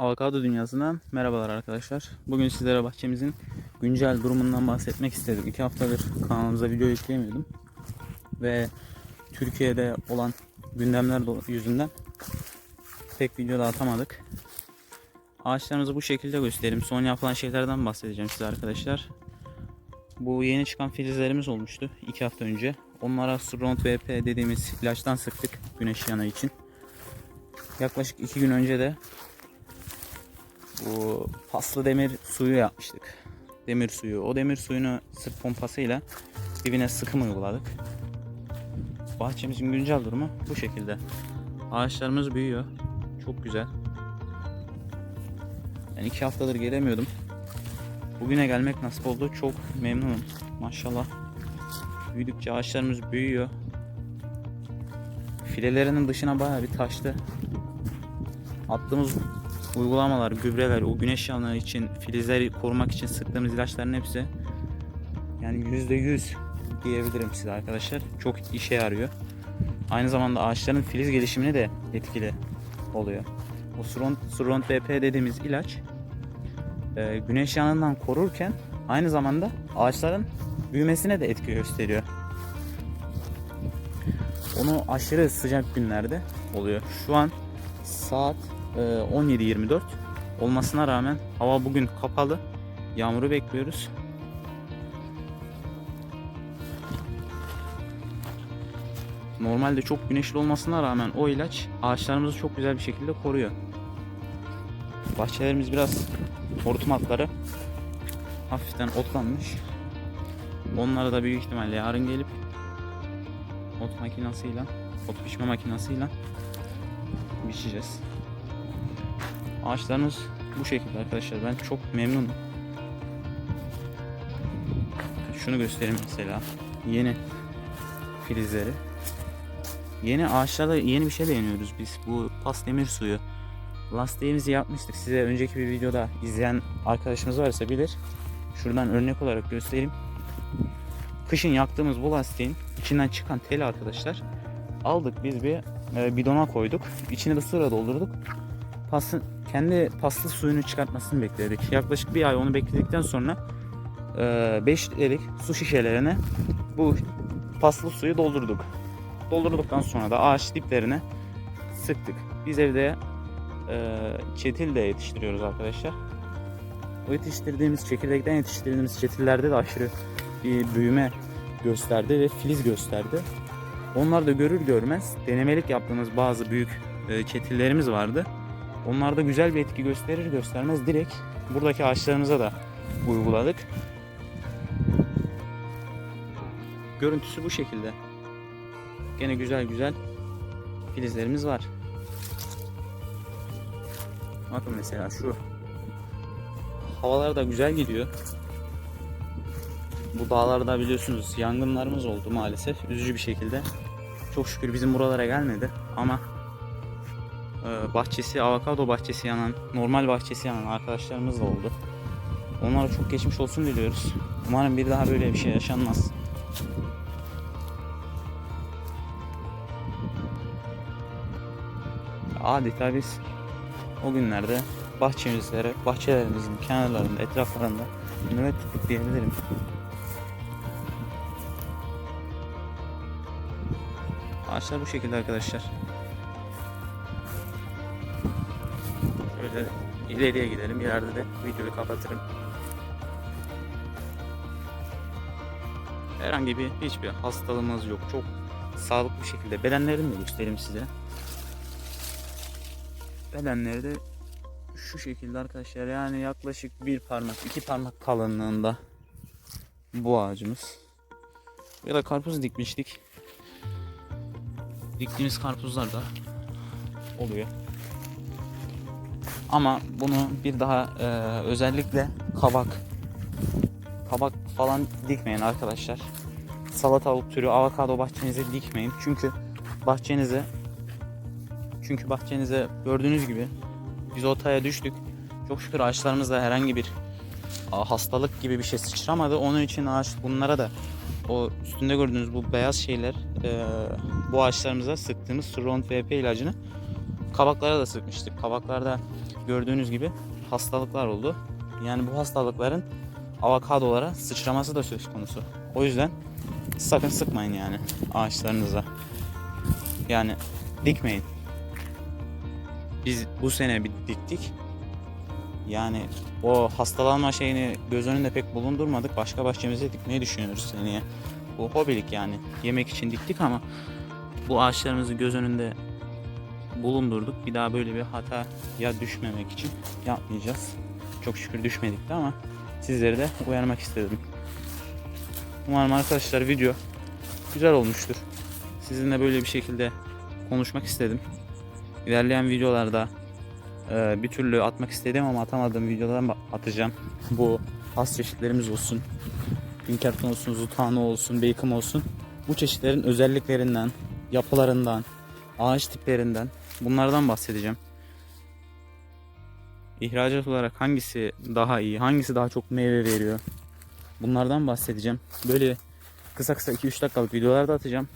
Avokado dünyasından merhabalar arkadaşlar. Bugün sizlere bahçemizin güncel durumundan bahsetmek istedim. İki haftadır kanalımıza video yükleyemiyordum. Ve Türkiye'de olan gündemler yüzünden pek video da atamadık. Ağaçlarımızı bu şekilde göstereyim. Son yapılan şeylerden bahsedeceğim size arkadaşlar. Bu yeni çıkan filizlerimiz olmuştu iki hafta önce. Onlara Surround VP dediğimiz ilaçtan sıktık güneş yanığı için. Yaklaşık iki gün önce de bu paslı demir suyu yapmıştık. Demir suyu. O demir suyunu sırt pompasıyla dibine sıkım uyguladık. Bahçemizin güncel durumu bu şekilde. Ağaçlarımız büyüyor. Çok güzel. Ben iki haftadır gelemiyordum. Bugüne gelmek nasip oldu. Çok memnunum. Maşallah. Büyüdükçe ağaçlarımız büyüyor. Filelerinin dışına bayağı bir taştı. Attığımız uygulamalar, gübreler, o güneş yanığı için, filizleri korumak için sıktığımız ilaçların hepsi yani %100 diyebilirim size arkadaşlar. Çok işe yarıyor. Aynı zamanda ağaçların filiz gelişimine de etkili oluyor. O Surround, Surround BP dediğimiz ilaç e, güneş yanığından korurken aynı zamanda ağaçların büyümesine de etki gösteriyor. Onu aşırı sıcak günlerde oluyor. Şu an saat 17.24 olmasına rağmen hava bugün kapalı. Yağmuru bekliyoruz. Normalde çok güneşli olmasına rağmen o ilaç ağaçlarımızı çok güzel bir şekilde koruyor. Bahçelerimiz biraz hortum altları hafiften otlanmış. Onları da büyük ihtimalle yarın gelip ot makinasıyla, ot biçme makinasıyla biçeceğiz. Ağaçlarımız bu şekilde arkadaşlar. Ben çok memnunum. Şunu göstereyim mesela. Yeni filizleri. Yeni ağaçlarda yeni bir şey deniyoruz biz. Bu pas demir suyu. Lastiğimizi yapmıştık. Size önceki bir videoda izleyen arkadaşımız varsa bilir. Şuradan örnek olarak göstereyim. Kışın yaktığımız bu lastiğin içinden çıkan teli arkadaşlar aldık biz bir e, bidona koyduk. İçine de sıra doldurduk. Pasın, kendi paslı suyunu çıkartmasını bekledik. Yaklaşık bir ay onu bekledikten sonra 5 litrelik su şişelerine bu paslı suyu doldurduk. Doldurduktan sonra da ağaç diplerine sıktık. Biz evde e, çetil de yetiştiriyoruz arkadaşlar. O yetiştirdiğimiz, çekirdekten yetiştirdiğimiz çetillerde de aşırı bir büyüme gösterdi ve filiz gösterdi. Onlar da görür görmez denemelik yaptığımız bazı büyük e, çetillerimiz vardı. Onlar da güzel bir etki gösterir göstermez direkt buradaki ağaçlarımıza da uyguladık. Görüntüsü bu şekilde. Gene güzel güzel filizlerimiz var. Bakın mesela şu. Havalar da güzel gidiyor. Bu dağlarda biliyorsunuz yangınlarımız oldu maalesef. Üzücü bir şekilde. Çok şükür bizim buralara gelmedi ama bahçesi, avokado bahçesi yanan, normal bahçesi yanan arkadaşlarımız da oldu. Onlara çok geçmiş olsun diliyoruz. Umarım bir daha böyle bir şey yaşanmaz. Adeta biz o günlerde bahçemizlere, bahçelerimizin kenarlarında, etraflarında nöbet diyebilirim. Ağaçlar bu şekilde arkadaşlar. Şöyle ileriye gidelim. İleride de videoyu kapatırım. Herhangi bir hiçbir hastalığımız yok. Çok sağlıklı şekilde. Bedenlerini de göstereyim size. Bedenleri de şu şekilde arkadaşlar. Yani yaklaşık bir parmak, iki parmak kalınlığında bu ağacımız. Ya da karpuz dikmiştik diktiğimiz karpuzlar da oluyor. Ama bunu bir daha e, özellikle kabak kabak falan dikmeyin arkadaşlar. Salatalık türü avokado bahçenize dikmeyin. Çünkü bahçenize çünkü bahçenize gördüğünüz gibi biz otaya düştük. Çok şükür ağaçlarımızda herhangi bir hastalık gibi bir şey sıçramadı. Onun için ağaç bunlara da o üstünde gördüğünüz bu beyaz şeyler e, bu ağaçlarımıza sıktığımız Surround VP ilacını kabaklara da sıkmıştık. Kabaklarda gördüğünüz gibi hastalıklar oldu. Yani bu hastalıkların avokadolara sıçraması da söz konusu. O yüzden sakın sıkmayın yani ağaçlarınıza. Yani dikmeyin. Biz bu sene bir diktik. Yani o hastalanma şeyini göz önünde pek bulundurmadık. Başka bahçemize dikmeyi düşünüyoruz seneye. Bu hobilik yani. Yemek için diktik ama bu ağaçlarımızı göz önünde bulundurduk. Bir daha böyle bir hata ya düşmemek için yapmayacağız. Çok şükür düşmedik de ama sizleri de uyarmak istedim. Umarım arkadaşlar video güzel olmuştur. Sizinle böyle bir şekilde konuşmak istedim. İlerleyen videolarda e, bir türlü atmak istediğim ama atamadığım videolardan atacağım. Bu has çeşitlerimiz olsun. Pinkerton olsun, Zutano olsun, Bacon olsun. Bu çeşitlerin özelliklerinden, yapılarından, ağaç tiplerinden bunlardan bahsedeceğim. İhracat olarak hangisi daha iyi, hangisi daha çok meyve veriyor? Bunlardan bahsedeceğim. Böyle kısa kısa 2-3 dakikalık videolar da atacağım.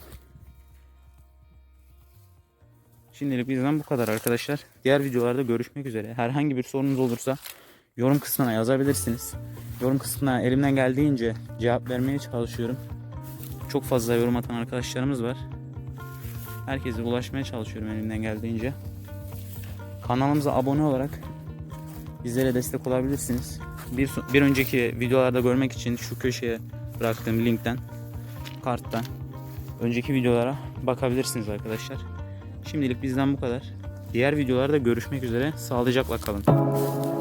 Şimdilik bizden bu kadar arkadaşlar. Diğer videolarda görüşmek üzere. Herhangi bir sorunuz olursa yorum kısmına yazabilirsiniz. Yorum kısmına elimden geldiğince cevap vermeye çalışıyorum. Çok fazla yorum atan arkadaşlarımız var. Herkese ulaşmaya çalışıyorum elimden geldiğince. Kanalımıza abone olarak bizlere destek olabilirsiniz. Bir, bir önceki videolarda görmek için şu köşeye bıraktığım linkten, karttan önceki videolara bakabilirsiniz arkadaşlar. Şimdilik bizden bu kadar. Diğer videolarda görüşmek üzere. Sağlıcakla kalın.